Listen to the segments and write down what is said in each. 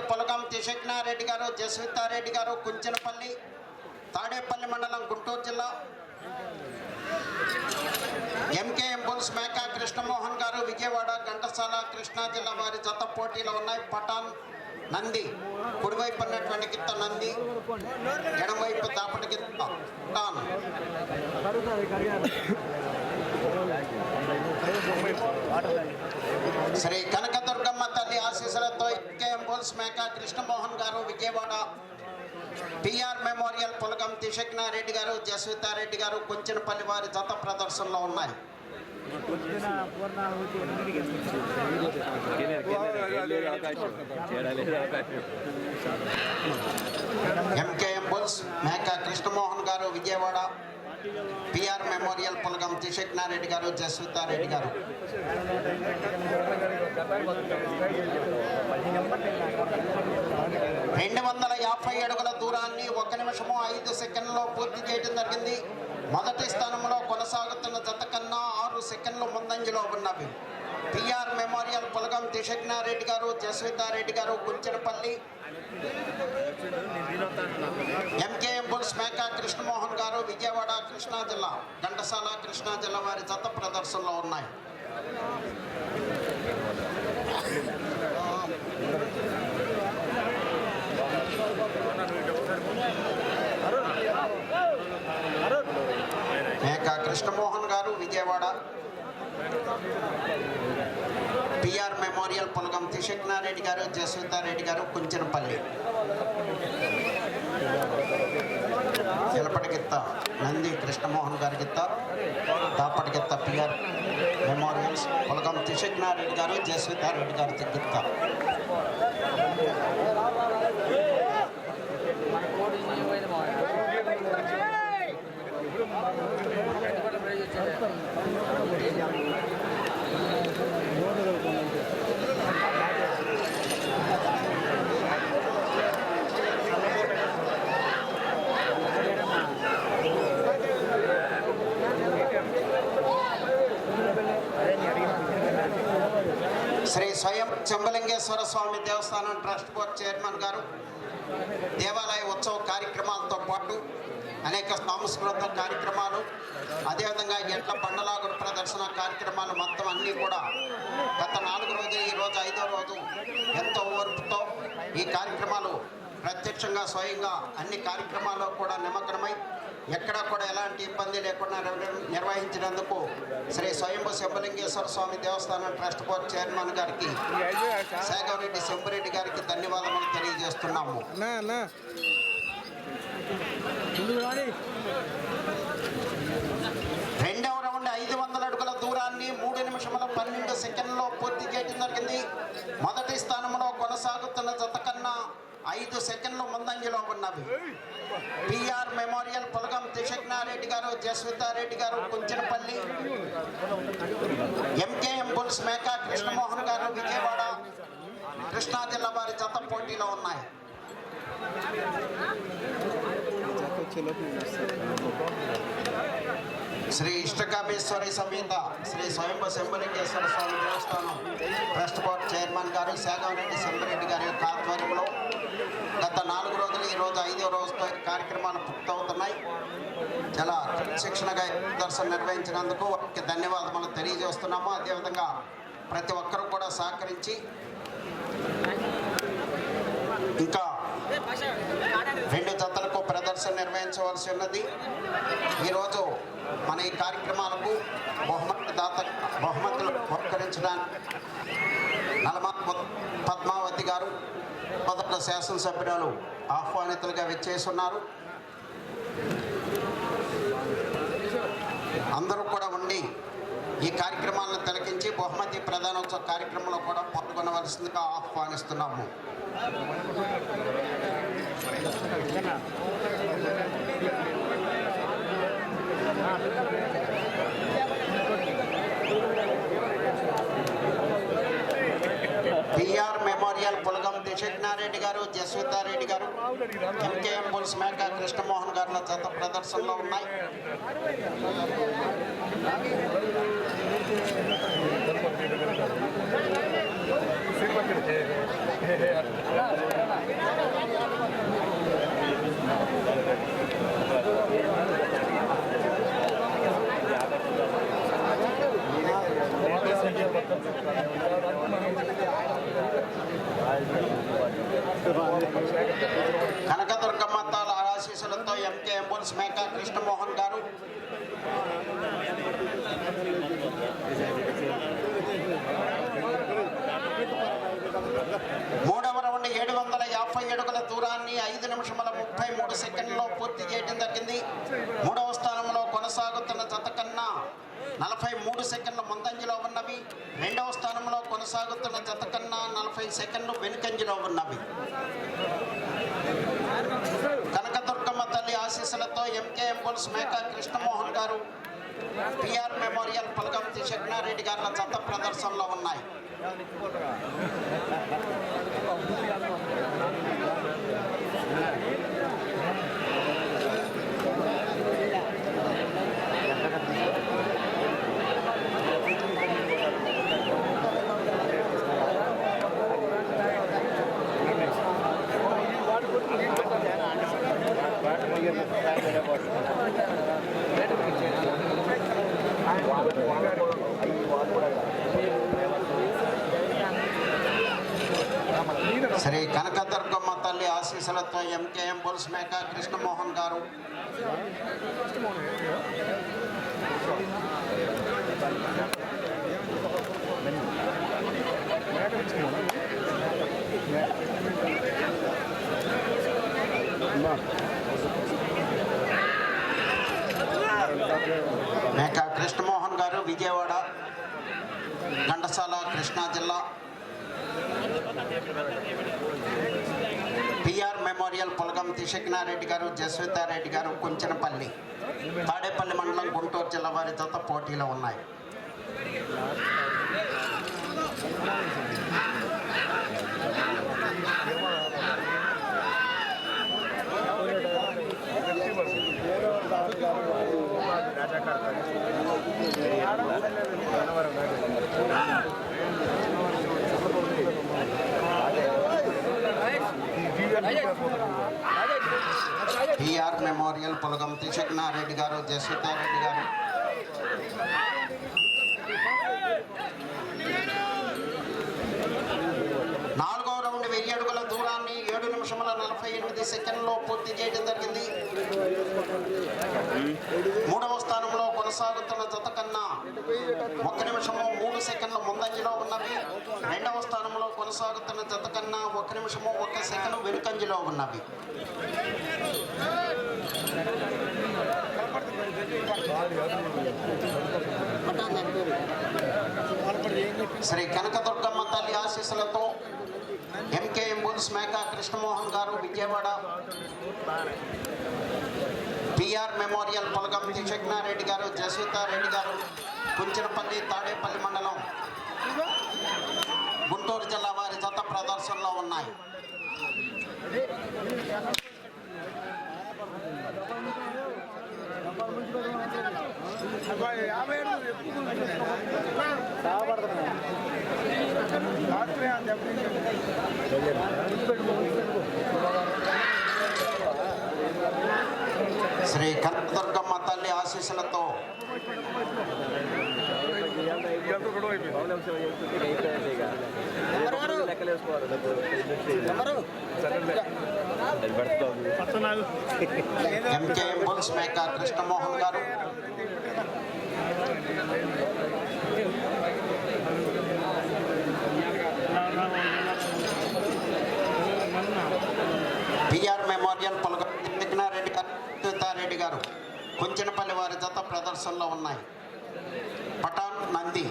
PR పొలగం Trishaknareddy గారు జస్వితారెడ్డి గారు కుంచెనపల్లి తాడేపల్లి మండలం గుంటూరు జిల్లా. ఎంకేఎం బుల్స్ మేకా కృష్ణమోహన్ గారు విజయవాడ ఘంటసాల కృష్ణా జిల్లా వారి జత పోటీలో ఉన్నాయి. పఠాన్ నంది కుడివైపు ఉన్నటువంటి గిత్త నంది ఎడమవైపు దాపటి గిత్త శ్రీ కనక ఆశీస్సులతో MKM bulls Meka Krishnamohan garu Vijayawada PR memorial Pulagam Trishaknareddy garu Jaswithareddy garu Kunchanapalli వారి జత ప్రదర్శనలో ఉన్నాయి. MKM bulls Meka Krishnamohan garu Vijayawada PR memorial Pulagam Trishaknareddy garu Jaswithareddy garu. రెండు వందల యాభై అడుగుల దూరాన్ని ఒక నిమిషము ఐదు సెకండ్లో పూర్తి చేయడం జరిగింది. మొదటి స్థానంలో కొనసాగుతున్న జత కన్నా ఆరు సెకండ్లు ముందంజలో ఉన్నవి. పిఆర్ మెమోరియల్ పులగం త్రిశక్నారెడ్డి గారు జస్వితారెడ్డి గారు కుంచెనపల్లి ఎంకేఎం బుల్స్ మేకా కృష్ణమోహన్ గారు విజయవాడ కృష్ణా జిల్లా ఘంటసాల కృష్ణా జిల్లా వారి జత ప్రదర్శనలో ఉన్నాయి. మేకా కృష్ణమోహన్ గారు విజయవాడ పిఆర్ మెమోరియల్ పులగం త్రిశక్నారెడ్డి గారు జస్వితారెడ్డి గారు కుంచనపల్లి. చిలపటికిత్త నంది కృష్ణమోహన్ గారి దాపటికిత్త పిఆర్ మెమోరియల్స్ పులగం త్రిశక్నారెడ్డి గారు జస్వితారెడ్డి గారు గిత్త శ్రీ స్వయం చెంబలింగేశ్వర స్వామి దేవస్థానం ట్రస్ట్ బోర్డ్ చైర్మన్ గారు దేవాలయ ఉత్సవ కార్యక్రమాలతో పాటు అనేక సాంస్కృతిక కార్యక్రమాలు అదేవిధంగా ఎట్ల పండలాగుడు ప్రదర్శన కార్యక్రమాలు మొత్తం అన్నీ కూడా గత నాలుగు రోజులు ఈరోజు ఐదో రోజు ఎంతో ఓర్పుతో ఈ కార్యక్రమాలు ప్రత్యక్షంగా స్వయంగా అన్ని కార్యక్రమాల్లో కూడా నిమగ్నమై ఎక్కడా కూడా ఎలాంటి ఇబ్బంది లేకుండా నిర్వ- నిర్వహించినందుకు శ్రీ స్వయంభూ శంభలింగేశ్వర స్వామి దేవస్థానం ట్రస్ట్ బోర్డ్ చైర్మన్ గారికి శేఖవరెడ్డి శంభరెడ్డి గారికి ధన్యవాదములు తెలియజేస్తున్నాము. రెండవ రౌండ్ ఐదు వందల అడుగుల దూరాన్ని మూడు నిమిషముల పన్నెండు సెకండ్లో పూర్తి చేయడం జరిగింది. మొదటి స్థానంలో కొనసాగుతున్న జత కన్నా ఐదు సెకండ్లు ముందంజలో ఉన్నవి. పిఆర్ మెమోరియల్ పులగం త్రిశక్నారెడ్డి గారు జస్వితారెడ్డి గారు Kunchanapalli. MKM bulls Meka Krishnamohan garu Vijayawada. Krishna జిల్లా వారి జత పోటీలో ఉన్నాయి. శ్రీ ఇష్టకామేశ్వరి సమేత శ్రీ స్వయంభ శంభలింగేశ్వర స్వామి దేవస్థానం ట్రస్ట్ బోర్డ్ చైర్మన్ గారు శాగవరెడ్డి శంభరెడ్డి గారి యొక్క ఆధ్వర్యంలో గత నాలుగు రోజులు ఈరోజు ఐదో రోజుతో కార్యక్రమాలు పూర్తవుతున్నాయి. చాలా శిక్షణగా దర్శనం నిర్వహించినందుకు వారికి ధన్యవాదములు తెలియజేస్తున్నాము. అదేవిధంగా ప్రతి ఒక్కరూ కూడా సహకరించి ఇంకా రెండు జతలకు ప్రదర్శన నిర్వహించవలసి ఉన్నది. ఈరోజు మన ఈ కార్యక్రమాలకు బహుమతి దాత బహుమతులు బహుకరించడానికి నలమా పద్మావతి గారు మొదట శాసనసభ్యురాలు ఆహ్వానితులుగా విచ్చేస్తున్నారు అందరూ కూడా ఉండి ఈ కార్యక్రమాలను తిలకించి బహుమతి ప్రధానోత్సవ కార్యక్రమంలో కూడా పాల్గొనవలసిందిగా ఆహ్వానిస్తున్నాము. పిఆర్ మెమోరియల్ సత్యనారాయణ గారు జస్వితారెడ్డి గారు ఎంకేఎం బుల్స్ మేక కృష్ణమోహన్ గారుల చేత ప్రదర్శనలో ఉన్నాయి Thank you. కనకదుర్గమ్మ తాల ఆశీస్సులతో ఎంకే అంబులెన్స్ మేక కృష్ణమోహన్ గారు. మూడవ రౌండ్ ఏడు వందల యాభై అడుగుల దూరాన్ని ఐదు నిమిషముల ముప్పై మూడు సెకండ్లో పూర్తి చేయడం జరిగింది. మూడవ స్థానంలో కొనసాగుతున్న జత కన్నా నలభై మూడు సెకండ్ల ముందంజలో ఉన్నవి. రెండవ స్థానంలో కొనసాగుతున్న జత కన్నా నలభై సెకండ్లు వెనుకంజలో ఉన్నవి. కనకదుర్గమ్మ తల్లి ఆశీస్సులతో ఎంకే ఎంబుల్స్ మేక కృష్ణమోహన్ గారు పిఆర్ మెమోరియల్ పలగంతి శగ్నారెడ్డి గారుల జత ప్రదర్శనలో ఉన్నాయి. శ్రీ కనకదుర్గమ్మ తల్లి ఆశీస్సులతో ఎంకేఎం ఎంబుల్స్ మేక కృష్ణమోహన్ గారు. మేక కృష్ణమోహన్ గారు విజయవాడ ఘంటసాల కృష్ణా జిల్లా. పిఆర్ మెమోరియల్ పొలగంతి త్రిశక్నారెడ్డి గారు జస్వితారెడ్డి గారు కుంచనపల్లి తాడేపల్లి మండలం గుంటూరు జిల్లా వారి జత పోటీలో ఉన్నాయి పిఆర్ పులగం త్రిశక్నారెడ్డి గారు జస్వితారెడ్డి గారు. నాలుగో రౌండ్ వెయ్యి అడుగుల దూరాన్ని ఏడు నిమిషముల నలభై ఎనిమిది సెకండ్లో పూర్తి చేయడం జరిగింది. మూడవ స్థానంలో కొనసాగుతున్న జత కన్నా ఒక నిమిషము మూడు సెకండ్ల ముందంజలో ఉన్నవి. రెండవ స్థానంలో కొనసాగుతున్న జత కన్నా ఒక నిమిషము ఒక సెకండ్ వెనుకంజలో ఉన్నవి. శ్రీ కనకదుర్గమ్మ తల్లి ఆశీస్సులతో MK bulls Meka Krishnamohan garu Vijayawada. PR memorial Pulagam Trishaknareddy garu Jaswithareddy garu Kunchanapalli Tadepalli మండలం గుంటూరు జిల్లా వారి జత ప్రదర్శనలో ఉన్నాయి. యాభై ఏడు చెప్పి శ్రీ కనకదుర్గమ్మ తల్లి ఆశీస్సులతో ఎంకే బుల్స్ మేక కృష్ణమోహన్ గారు. పిఆర్ మెమోరియల్ పొలగరెడ్డి గారు సీతారెడ్డి గారు కొంచెనపల్లి వారి జత ప్రదర్శనలో ఉన్నాయి. పటాన్ నంది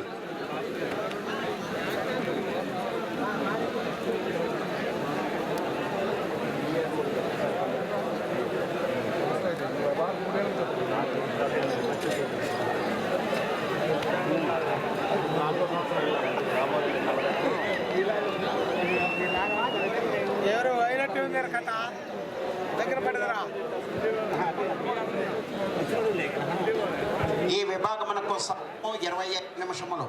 ఎవరు అయినట్టు ఉంది కథ? దగ్గర పడదరా? ఈ విభాగమునకు సమయం ఇరవై ఐదు నిమిషములు.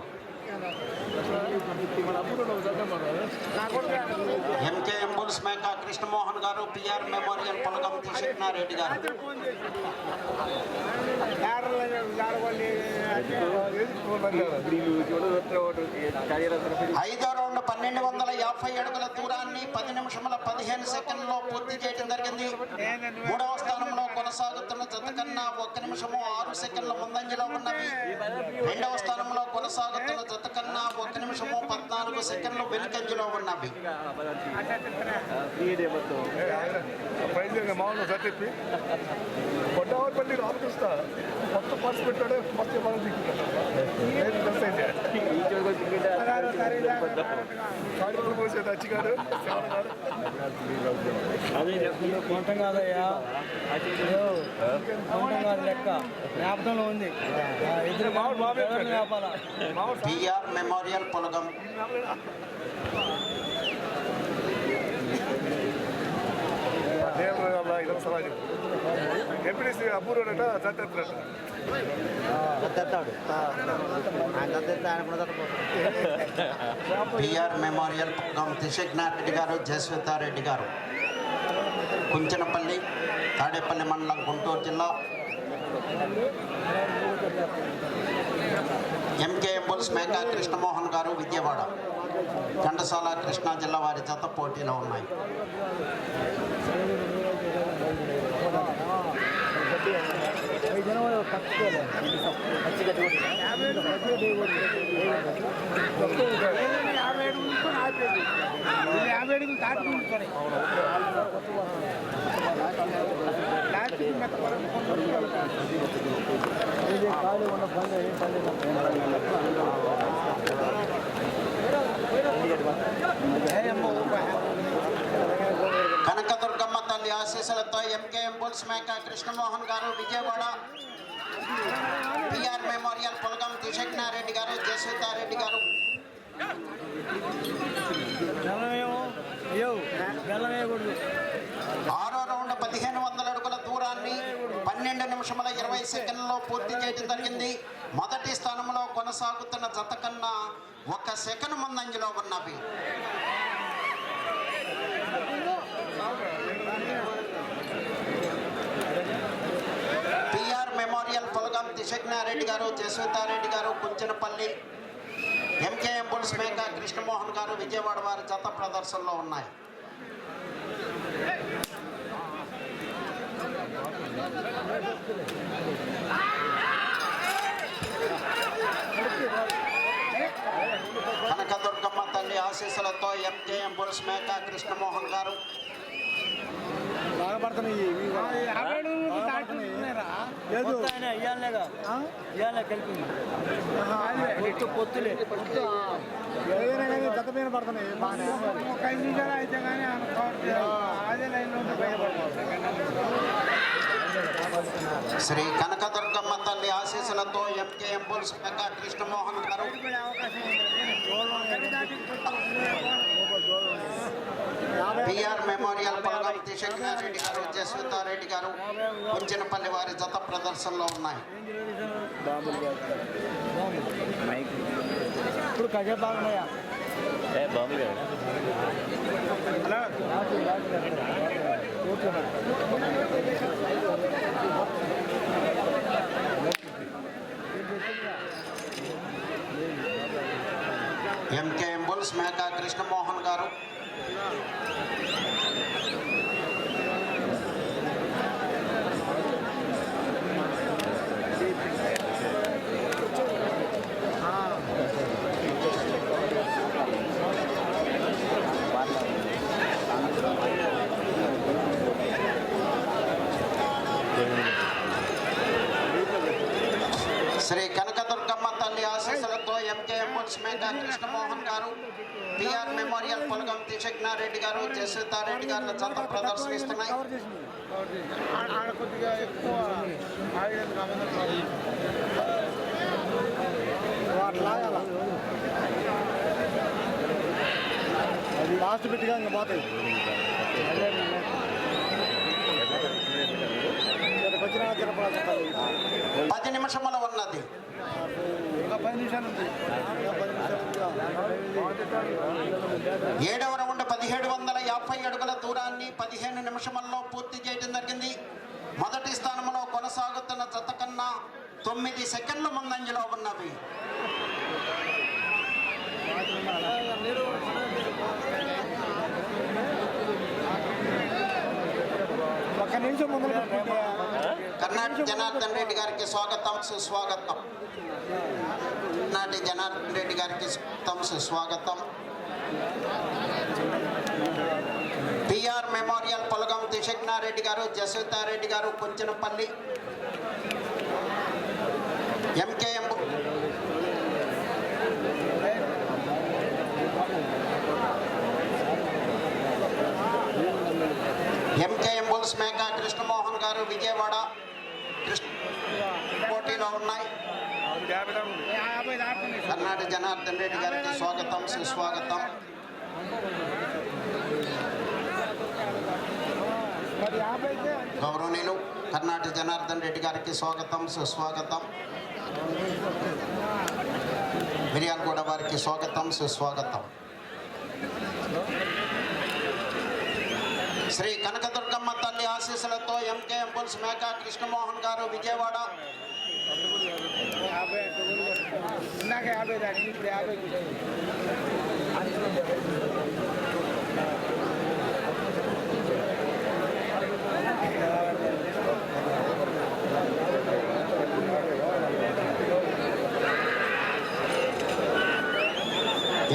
ఎంకే ఎంబుల్ మేక కృష్ణమోహన్ గారు పిఆర్ మెమోరియల్ పొలగం కృష్ణారెడ్డి గారు ఐదో రౌండ్ పన్నెండు వందల యాభై అడుగుల దూరాన్ని పది నిమిషముల పదిహేను సెకండ్లో పూర్తి చేయడం జరిగింది. మూడవ స్థానంలో కొనసాగుతున్న జత కన్నా ఒక్క నిమిషము ఆరు సెకండ్ల ముందంజలో ఉన్నవి. రెండవ స్థానంలో కొనసాగుతున్న జత కన్నా ఒక్క నిమిషము పద్నాలుగు సెకండ్లు వెనుకంజలో ఉన్నవి మామూలు సార్ చెప్పి రామకృష్ణ మొత్తం పర్సు పెట్టాడే మొత్తం మనం కొంటం కాదయ్యా కొంటం కాదు లెక్క జ్ఞాపకంలో ఉంది ఇద్దరు మామూలు మామూలు మెమోరియల్ పొలగం. దేవుడు వల్ల ఇదొక సమాజం. ఎంపీడీసీ అబ్బూరోడట తెస్తాడు ఆయన తెస్తే ఆయన కూడా పిఆర్ మెమోరియల్ పొలగం గారు జయశ్వేతారెడ్డి గారు. కుంచనపల్లి తాడేపల్లి మండలం గుంటూరు జిల్లా. ఎంకే ఎంబుల్స్ మేకా కృష్ణమోహన్ గారు విజయవాడ. ఘంటసాల కృష్ణా జిల్లా వారి జత పోటీలో ఉన్నాయి. యాభై అడుగులు ఆపేది యాభై అడుగులు దాటి ఉంటుంది దాటి ఖాళీ ఉన్న పని ఏం పని కనకదుర్గమ్మ తల్లి ఆశీస్సులతో MKM bulls Meka Krishnamohan garu Vijayawada PR memorial Pulagam Trishagnareddy garu Jayashwethareddy garu. ఆరో రౌండ్ పదిహేను వందల అడుగుల దూరాన్ని పన్నెండు నిమిషముల ఇరవై సెకండ్లలో పూర్తి చేయడం జరిగింది. మొదటి స్థానంలో కొనసాగుతున్న జత కన్నా ఒక సెకండ్ ముందంజలో ఉన్నవి పిఆర్ మెమోరియల్ పొలగం దిశజ్ఞారెడ్డి గారు జయశ్వేతారెడ్డి గారు కుంచనపల్లి ఎంకేఎం బుల్స్ మేక కృష్ణమోహన్ గారు విజయవాడ వారి జత ప్రదర్శనలో ఉన్నాయి. కనకదుర్గమ్మ తల్లి ఆశీస్సులతో ఎంకేఎం బుల్స్ మేక కృష్ణమోహన్ గారు. బాగా పడుతున్నాయి యాభై అడుగులు దాటుతున్నారా లేదు ఆయన ఇయ్యాలేగా ఇయ్యాలే కలిపింది పొత్తు పొత్తులే ఏదైనా కానీ జత మీద పడుతున్నాయి ఒక ఐదు నిమిషాలు అయితే కానీ ఆయన కవర్ చేయాలి. అదే లైన్లో ఉంటే భయపడిపోతాం శ్రీ కనకదుర్గమ్మ తల్లి ఆశీస్సులతో ఎంకేఎం బుల్స్ మేక కృష్ణమోహన్ గారు అవకాశం ఉంది పిఆర్ మెమోరియల్ పొలగం దిశజ్ఞారెడ్డి గారు జస్వితారెడ్డి గారు కుంచనపల్లి వారి జత ప్రదర్శనలో ఉన్నాయి? ఇప్పుడు కజే బాగున్నాయా ఎంకేఎం బుల్స్ మేక కృష్ణమోహన్ గారు శ్రీ కనకదుర్గమ్మ తల్లి ఆశీస్సులతో ఎంకేఎం బుల్స్ మేక కృష్ణమోహన్ గారు పిఆర్ మెమోరియల్ పొలగం త్రిశగ్నారెడ్డి గారు జయశ్రీతారెడ్డి గారు జత ప్రదర్శనిస్తున్నాయి ఆడ కొద్దిగా ఎక్కువ ఆగినందుకు అబద్ధం వాటి లాగాల అది లాస్ట్ పెట్టిగా ఇంకా పోతాయి వచ్చిన తిరపతి పది నిమిషముల ఉన్నది. ఏడవ రౌండ్ పదిహేడు వందల యాభై అడుగుల దూరాన్ని పదిహేను నిమిషముల్లో పూర్తి చేయడం జరిగింది. మొదటి స్థానంలో కొనసాగుతున్న జత కన్నా తొమ్మిది సెకండ్ల ముందంజలో ఉన్నవి. కర్ణాటక జనార్దన్ రెడ్డి గారికి స్వాగతం సుస్వాగతం. నాటి జనార్దన్ రెడ్డి గారికి స్వాగతం సుస్వాగతం. PR memorial పొలగం Dishagnareddy garu Jasavithareddy garu Konchenapalli MKM MKM bulls Krishnamohan garu Vijayawada పోటీలో ఉన్నాయి. కర్ణాటక జనార్దన్ రెడ్డి గారికి స్వాగతం సుస్వాగతం. గౌరవనీయులు కర్ణాటక జనార్దన్ రెడ్డి గారికి స్వాగతం సుస్వాగతం. మిర్యాలగూడ వారికి స్వాగతం సుస్వాగతం. శ్రీ కనకదుర్గమ్మ తల్లి ఆశీస్సులతో ఎంకే ఎంపుల్స్ మేకా కృష్ణమోహన్ గారు విజయవాడ. యాభై ఇందాక యాభై దాటి ఇప్పుడు యాభై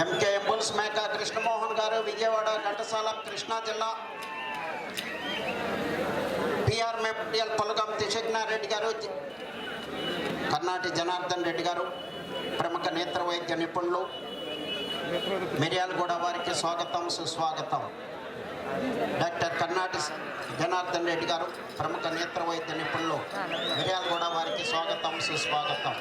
ఎంకే ఎంపుల్స్ మేకా కృష్ణమోహన్ గారు విజయవాడ ఘంటసాల కృష్ణా జిల్లా. పిఆర్ మెమోరియల్ పొలగం త్రిశజ్ఞారెడ్డి గారు కర్ణాటి జనార్దన్ రెడ్డి గారు ప్రముఖ నేత్ర వైద్య నిపుణులు మిర్యాలగూడ వారికి స్వాగతం సుస్వాగతం. డాక్టర్ కర్ణాటి జనార్దన్ రెడ్డి గారు ప్రముఖ నేత్ర వైద్య నిపుణులు మిర్యాలగూడ వారికి స్వాగతం సుస్వాగతం.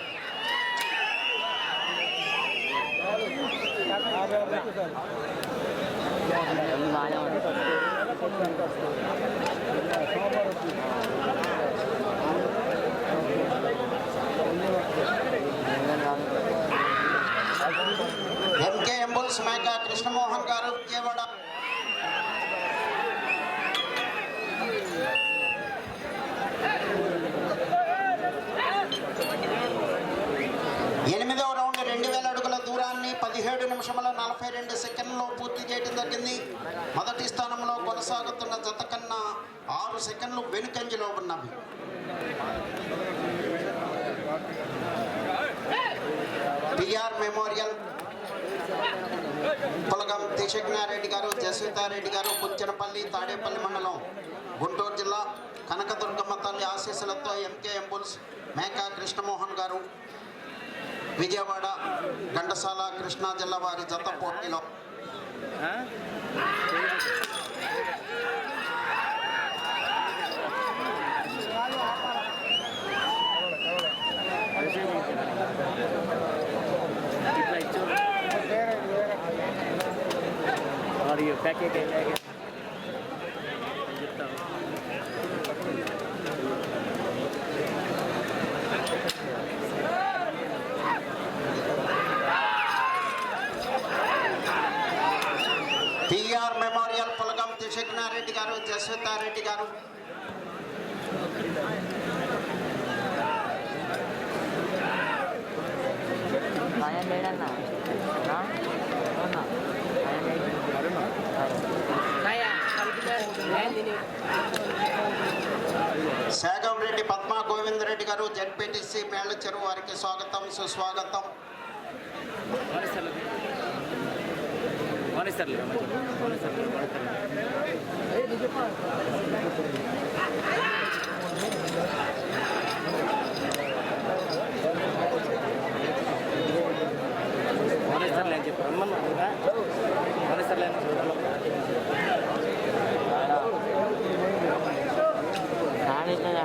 ఎంకే ఎంబుల్స్ మేకా కృష్ణమోహన్ గారు విజయవాడ ఎనిమిదవ రౌండ్ రెండు వేల అడుగుల దూరాన్ని పదిహేడు నిమిషముల రెండు సెకండ్లో పూర్తి చేయడం జరిగింది. మొదటి స్థానంలో కొనసాగుతున్న జత కన్నా ఆరు సెకండ్లు వెనుకంజలో ఉన్నవి. PR memorial. పులగం తీశజ్ఞారెడ్డి గారు జస్వితారెడ్డి గారు కుంచనపల్లి తాడేపల్లి మండలం గుంటూరు జిల్లా కనకదుర్గమ్మ తల్లి ఆశీస్సులతో ఎంకే ఎంబుల్స్ మేకా కృష్ణమోహన్ గారు. విజయవాడ ఘంటసాల కృష్ణా జిల్లా వారి జత పోటీలో మరియు ప్యాకేజ్ ప్యాకేజ్ చెప్తాను పిఆర్ మెమోరియల్ పులగం త్రిశక్నారెడ్డి గారు జస్వితారెడ్డి గారు. సాయం లేడన్నా అవునా సేగం రెడ్డి పద్మా గోవిందరెడ్డి గారు జడ్పీటీసీ మేళ్ళ చెరువు వారికి స్వాగతం సుస్వాగతం. మానేస్తారు మానేస్తారు మానేస్తారులే అని చెప్పి రమ్మన్నా మానేస్తారులే అని రానిట్లేదు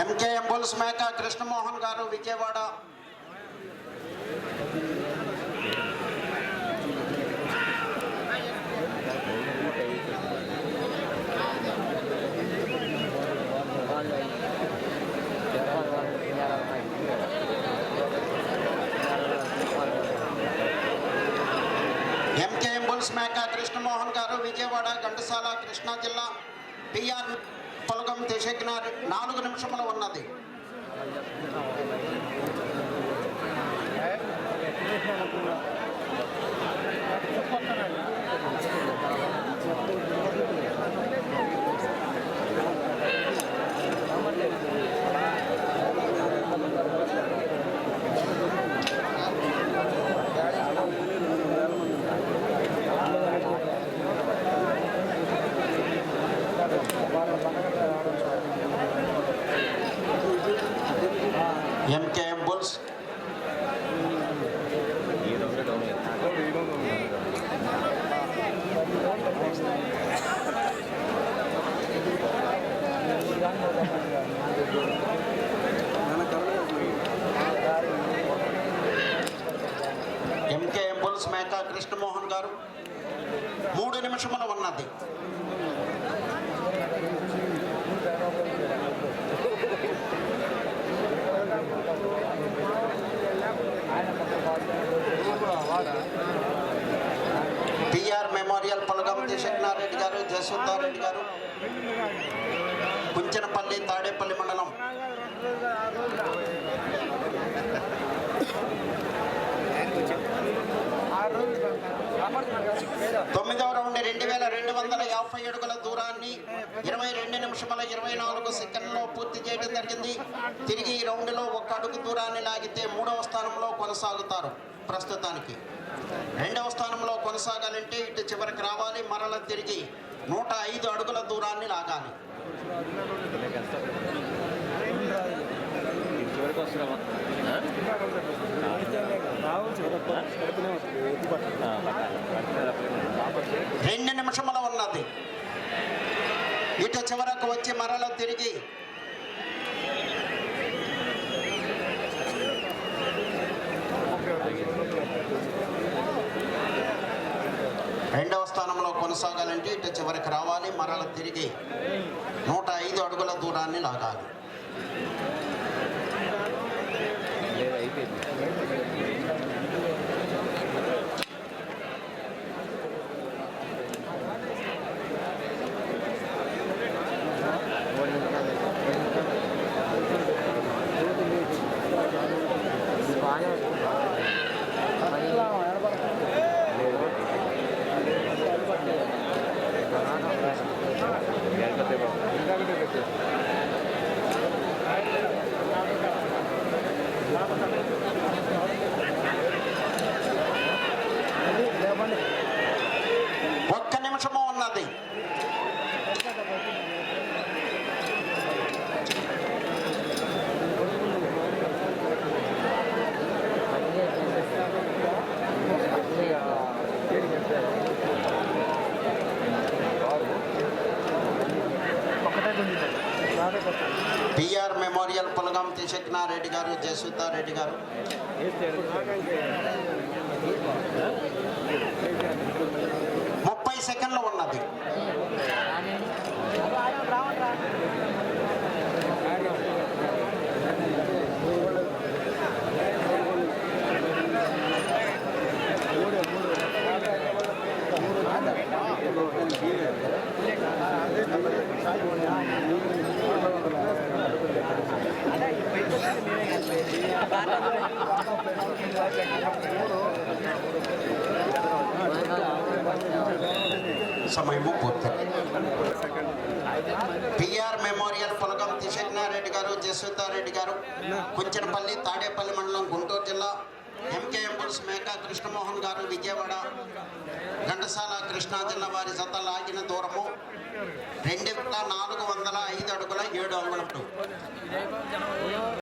ఎంకే బుల్స్ మేక కృష్ణమోహన్ గారు విజయవాడ ఎంకేఎం బుల్స్ మేక కృష్ణమోహన్ గారు విజయవాడ ఘంటసాల కృష్ణా జిల్లా పిఆర్ పొలగం తెశగ్న నాలుగు నిమిషములు ఉన్నది. MKM bulls MKM bulls Meka Krishnamohan గారు మూడు నిమిషములు ఉన్నది పిఆర్ మెమోరియల్ పొలగం దిశజ్ఞారెడ్డి సుబ్బారెడ్డి గారు. కుంచనపల్లి తాడేపల్లి మండలం. తొమ్మిదవ రౌండ్ రెండు వేల రెండు వందల యాభై అడుగుల దూరాన్ని ఇరవై రెండు నిమిషముల ఇరవై నాలుగు సెకండ్లో పూర్తి చేయడం జరిగింది. తిరిగి ఈ రౌండ్లో ఒక అడుగు దూరాన్ని లాగితే మూడవ స్థానంలో కొనసాగుతారు ప్రస్తుతానికి. రెండవ స్థానంలో కొనసాగాలంటే ఇటు చివరికి రావాలి. మరల తిరిగి నూట ఐదు అడుగుల దూరాన్ని లాగాలి. రెండు నిమిషముల ఉన్నది. ఇటు చివరకు వచ్చి మరల తిరిగి రెండవ స్థానంలో కొనసాగాలంటే ఇట్లా చివరికి రావాలి మరల తిరిగి నూట ఐదు అడుగుల దూరాన్ని లాగాలి ఒక్క నిమిషము ఉన్నది పిఆర్ మెమోరియల్ పులగం రెడ్డి గారు జయసుద్ధారెడ్డి గారు ముప్పై సెకండ్లు ఉన్నది సమయము పూర్తి పిఆర్ మెమోరియల్ పులగం రెడ్డి గారు జస్వితారెడ్డి గారు కుంచనపల్లి తాడేపల్లి మండలం గుంటూరు జిల్లా ఎంకేఎం బుల్స్ మేకా కృష్ణమోహన్ గారు విజయవాడ ఘంటసాల కృష్ణా జిల్లా వారి జత లాగిన దూరము రెండు నాలుగు వందల ఐదు అడుగుల ఏడు అంగుళం.